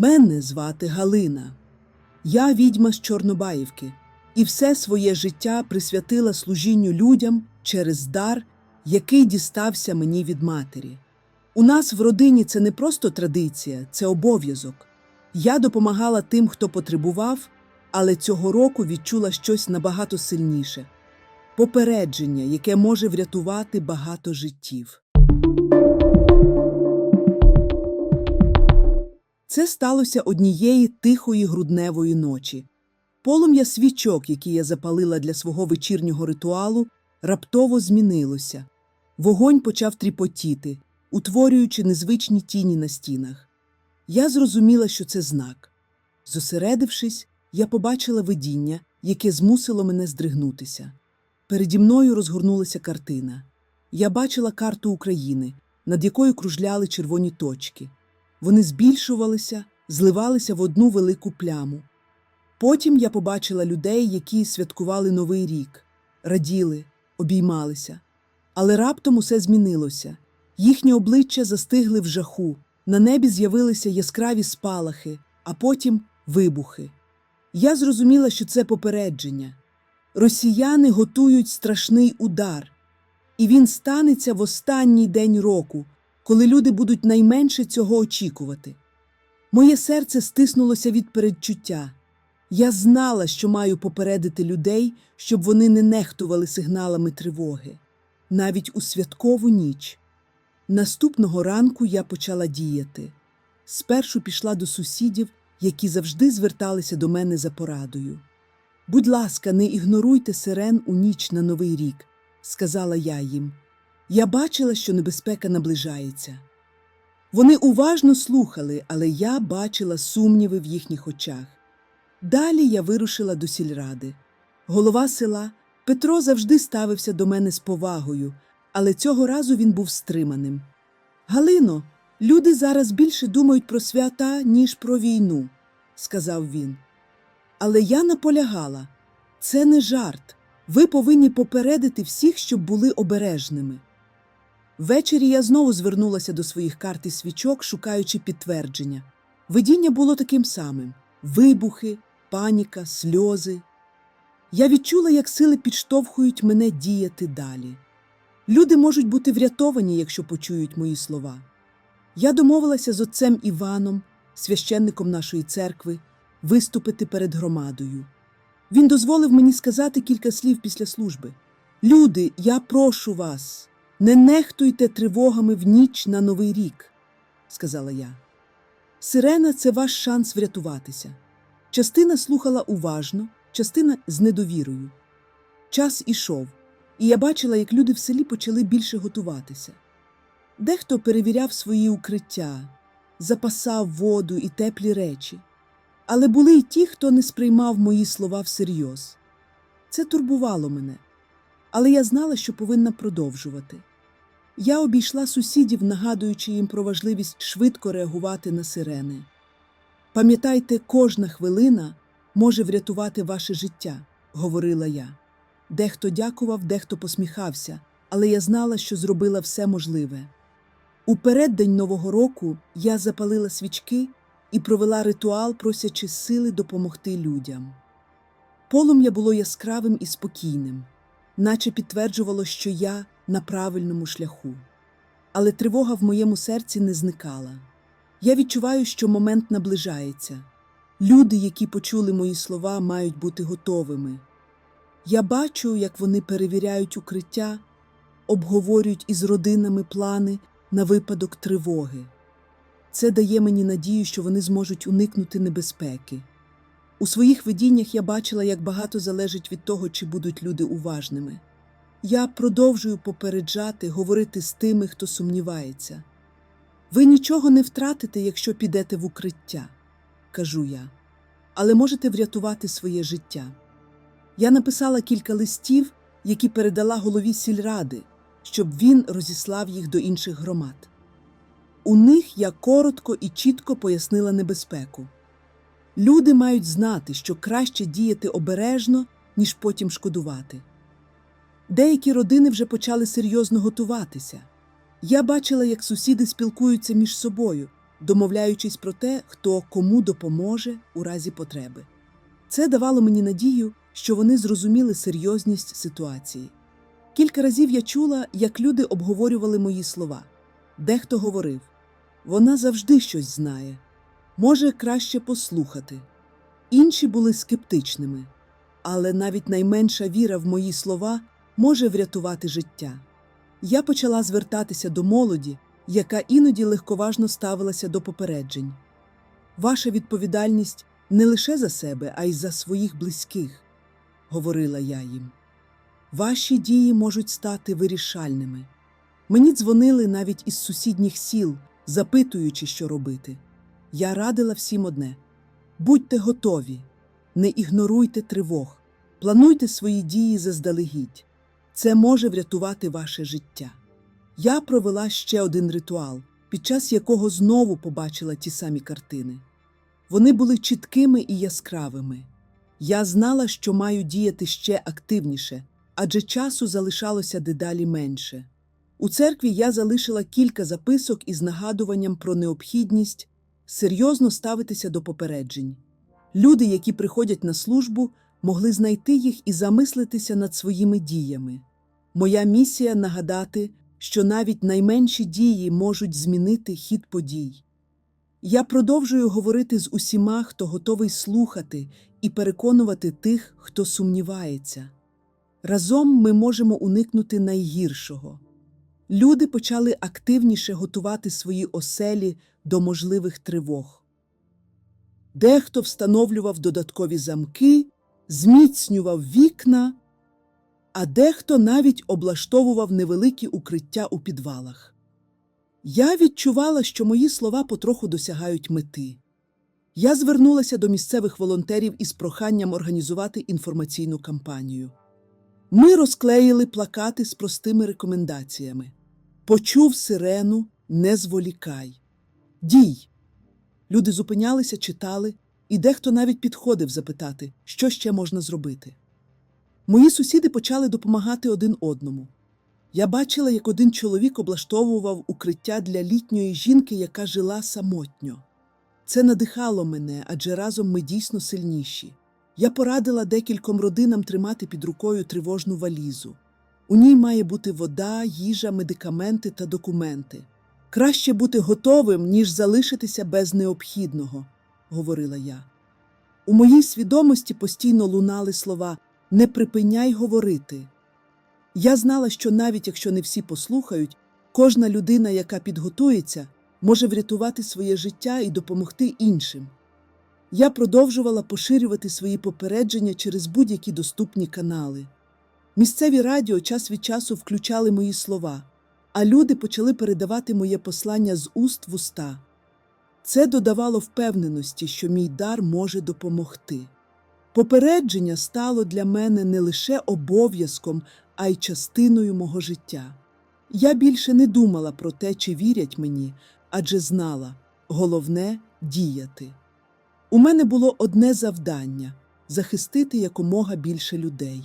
Мене звати Галина. Я відьма з Чорнобаївки і все своє життя присвятила служінню людям через дар, який дістався мені від матері. У нас в родині це не просто традиція, це обов'язок. Я допомагала тим, хто потребував, але цього року відчула щось набагато сильніше попередження, яке може врятувати багато життів. Це сталося однієї тихої грудневої ночі. Полум'я свічок, які я запалила для свого вечірнього ритуалу, раптово змінилося. Вогонь почав тріпотіти, утворюючи незвичні тіні на стінах. Я зрозуміла, що це знак. Зосередившись, я побачила видіння, яке змусило мене здригнутися. Переді мною розгорнулася картина. Я бачила карту України, над якою кружляли червоні точки. Вони збільшувалися, зливалися в одну велику пляму. Потім я побачила людей, які святкували Новий рік, раділи, обіймалися. Але раптом усе змінилося. Їхні обличчя застигли в жаху, на небі з'явилися яскраві спалахи, а потім вибухи. Я зрозуміла, що це попередження. Росіяни готують страшний удар, і він станеться в останній день року, коли люди будуть найменше цього очікувати. Моє серце стиснулося від передчуття. Я знала, що маю попередити людей, щоб вони не нехтували сигналами тривоги, навіть у святкову ніч. Наступного ранку я почала діяти. Спершу пішла до сусідів, які завжди зверталися до мене за порадою. Будь ласка, не ігноруйте сирен у ніч на Новий рік, сказала я їм. Я бачила, що небезпека наближається. Вони уважно слухали, але я бачила сумніви в їхніх очах. Далі я вирушила до сільради. Голова села Петро завжди ставився до мене з повагою, але цього разу він був стриманим. Галино, люди зараз більше думають про свята, ніж про війну, сказав він. Але я наполягала це не жарт. Ви повинні попередити всіх, щоб були обережними. Ввечері я знову звернулася до своїх карт і свічок, шукаючи підтвердження. Видіння було таким самим: вибухи, паніка, сльози. Я відчула, як сили підштовхують мене діяти далі. Люди можуть бути врятовані, якщо почують мої слова. Я домовилася з отцем Іваном, священником нашої церкви, виступити перед громадою. Він дозволив мені сказати кілька слів після служби. Люди, я прошу вас, не нехтуйте тривогами в ніч на Новий рік, сказала я. Сирена це ваш шанс врятуватися. Частина слухала уважно, частина з недовірою. Час ішов, і я бачила, як люди в селі почали більше готуватися. Дехто перевіряв свої укриття, запасав воду і теплі речі. Але були й ті, хто не сприймав мої слова всерйоз. Це турбувало мене, але я знала, що повинна продовжувати. Я обійшла сусідів, нагадуючи їм про важливість швидко реагувати на сирени. Пам'ятайте, кожна хвилина може врятувати ваше життя, говорила я. Дехто дякував, дехто посміхався, але я знала, що зробила все можливе. У переддень Нового року я запалила свічки і провела ритуал, просячи сили допомогти людям. Полум'я було яскравим і спокійним, наче підтверджувало, що я на правильному шляху. Але тривога в моєму серці не зникала. Я відчуваю, що момент наближається. Люди, які почули мої слова, мають бути готовими. Я бачу, як вони перевіряють укриття, обговорюють із родинами плани на випадок тривоги. Це дає мені надію, що вони зможуть уникнути небезпеки. У своїх видіннях я бачила, як багато залежить від того, чи будуть люди уважними. Я продовжую попереджати, говорити з тими, хто сумнівається. Ви нічого не втратите, якщо підете в укриття, кажу я, але можете врятувати своє життя. Я написала кілька листів, які передала голові сільради, щоб він розіслав їх до інших громад. У них я коротко і чітко пояснила небезпеку. Люди мають знати, що краще діяти обережно, ніж потім шкодувати. Деякі родини вже почали серйозно готуватися. Я бачила, як сусіди спілкуються між собою, домовляючись про те, хто кому допоможе у разі потреби. Це давало мені надію, що вони зрозуміли серйозність ситуації. Кілька разів я чула, як люди обговорювали мої слова. Дехто говорив: вона завжди щось знає, може краще послухати. Інші були скептичними, але навіть найменша віра в мої слова може врятувати життя. Я почала звертатися до молоді, яка іноді легковажно ставилася до попереджень. Ваша відповідальність не лише за себе, а й за своїх близьких, говорила я їм. Ваші дії можуть стати вирішальними. Мені дзвонили навіть із сусідніх сіл, запитуючи, що робити. Я радила всім одне: будьте готові, не ігноруйте тривог, плануйте свої дії заздалегідь. Це може врятувати ваше життя. Я провела ще один ритуал, під час якого знову побачила ті самі картини. Вони були чіткими і яскравими. Я знала, що маю діяти ще активніше, адже часу залишалося дедалі менше. У церкві я залишила кілька записок із нагадуванням про необхідність серйозно ставитися до попереджень. Люди, які приходять на службу, могли знайти їх і замислитися над своїми діями. Моя місія нагадати, що навіть найменші дії можуть змінити хід подій. Я продовжую говорити з усіма, хто готовий слухати і переконувати тих, хто сумнівається. Разом ми можемо уникнути найгіршого. Люди почали активніше готувати свої оселі до можливих тривог. Дехто встановлював додаткові замки, зміцнював вікна, а дехто навіть облаштовував невеликі укриття у підвалах. Я відчувала, що мої слова потроху досягають мети. Я звернулася до місцевих волонтерів із проханням організувати інформаційну кампанію. Ми розклеїли плакати з простими рекомендаціями. Почув сирену, не зволікай. Дій. Люди зупинялися, читали, і дехто навіть підходив запитати, що ще можна зробити. Мої сусіди почали допомагати один одному. Я бачила, як один чоловік облаштовував укриття для літньої жінки, яка жила самотньо. Це надихало мене, адже разом ми дійсно сильніші. Я порадила декільком родинам тримати під рукою тривожну валізу. У ній має бути вода, їжа, медикаменти та документи. Краще бути готовим, ніж залишитися без необхідного, говорила я. У моїй свідомості постійно лунали слова Не припиняй говорити. Я знала, що навіть якщо не всі послухають, кожна людина, яка підготується, може врятувати своє життя і допомогти іншим. Я продовжувала поширювати свої попередження через будь-які доступні канали. Місцеві радіо час від часу включали мої слова, а люди почали передавати моє послання з уст в уста. Це додавало впевненості, що мій дар може допомогти. Попередження стало для мене не лише обов'язком, а й частиною мого життя. Я більше не думала про те, чи вірять мені, адже знала головне діяти. У мене було одне завдання захистити якомога більше людей.